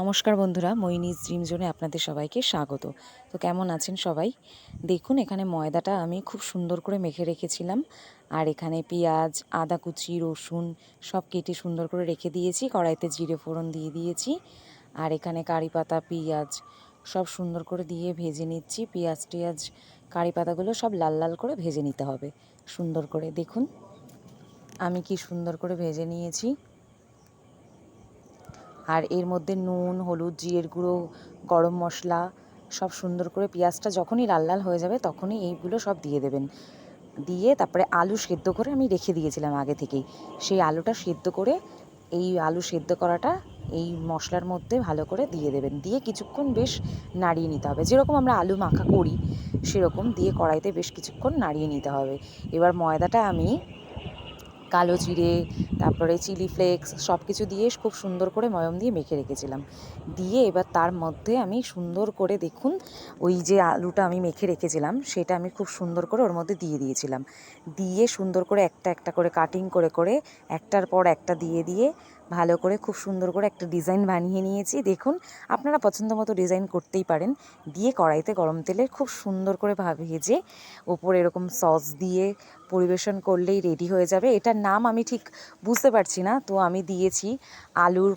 নমস্কার বন্ধুরা মইনিজ ড্রিম জোনে আপনাদের সবাইকে স্বাগত। তো কেমন আছেন সবাই? দেখুন, এখানে ময়দাটা আমি খুব সুন্দর করে মেখে রেখেছিলাম। আর এখানে পেঁয়াজ, আদা কুচি, রসুন সব কেটে সুন্দর করে রেখে দিয়েছি। কড়াইতে জিরে ফোড়ন দিয়ে দিয়েছি। আর এখানে কারি পাতা পেঁয়াজ সব সুন্দর করে দিয়ে ভেজে নিচ্ছি। পেঁয়াজ, টিয়াজ কারি পাতাগুলো সব লাল লাল করে ভেজে নিতে হবে। সুন্দর করে দেখুন, আমি কি সুন্দর করে ভেজে নিয়েছি। আর এর মধ্যে নুন, হলুদ, জিরের গুঁড়ো, গরম মশলা সব সুন্দর করে পেঁয়াজটা যখনই লাল লাল হয়ে যাবে তখনই এইগুলো সব দিয়ে দেবেন। দিয়ে তারপরে আলু সেদ্ধ করে আমি রেখে দিয়েছিলাম আগে থেকেই। সেই আলুটা সেদ্ধ করে এই আলু সেদ্ধ করাটা এই মশলার মধ্যে ভালো করে দিয়ে দেবেন। দিয়ে কিছুক্ষণ বেশ নাড়িয়ে নিতে হবে। যেরকম আমরা আলু মাখা করি, সেরকম দিয়ে কড়াইতে বেশ কিছুক্ষণ নাড়িয়ে নিতে হবে। এবার ময়দাটা আমি কালো জিরে, তারপরে চিলি ফ্লেক্স সব কিছু দিয়ে খুব সুন্দর করে ময়ম দিয়ে মেখে রেখেছিলাম। দিয়ে এবার তার মধ্যে আমি সুন্দর করে দেখুন, ওই যে আলুটা আমি মেখে রেখেছিলাম, সেটা আমি খুব সুন্দর করে ওর মধ্যে দিয়ে দিয়েছিলাম। দিয়ে সুন্দর করে একটা একটা করে কাটিং করে করে একটার পর একটা দিয়ে দিয়ে ভালো করে, খুব সুন্দর করে একটা ডিজাইন বানিয়ে নিয়েছি। দেখুন, আপনারা পছন্দ মতো ডিজাইন করতেই পারেন। দিয়ে কড়াইতে গরম তেলে খুব সুন্দর করে ভেজে ওপরে এরকম সস দিয়ে পরিবেশন করলেই রেডি হয়ে যাবে। এটার নাম আমি ঠিক বুঝতে পারছি না, তো আমি দিয়েছি আলুর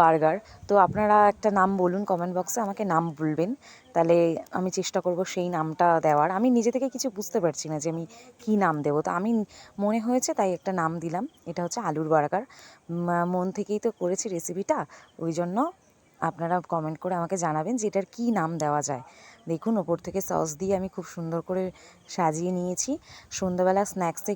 বার্গার। তো আপনারা একটা নাম বলুন কমেন্ট বক্সে আমাকে নাম বলবেন। তাহলে আমি চেষ্টা করব সেই নামটা দেওয়ার। আমি নিজে থেকে কিছু বুঝতে পারছি না যে আমি কী নাম দেবো। তো আমি মনে হয়েছে তাই একটা নাম দিলাম। এটা হচ্ছে আলুর বার্গার। মন থেকেই তো করেছি রেসিপিটা ওই জন্য আপনারা কমেন্ট করে আমাকে জানাবেন যে এটার কী নাম দেওয়া যায়। দেখুন, ওপর থেকে সস দিয়ে আমি খুব সুন্দর করে সাজিয়ে নিয়েছি। সন্ধ্যাবেলা স্ন্যাক্সে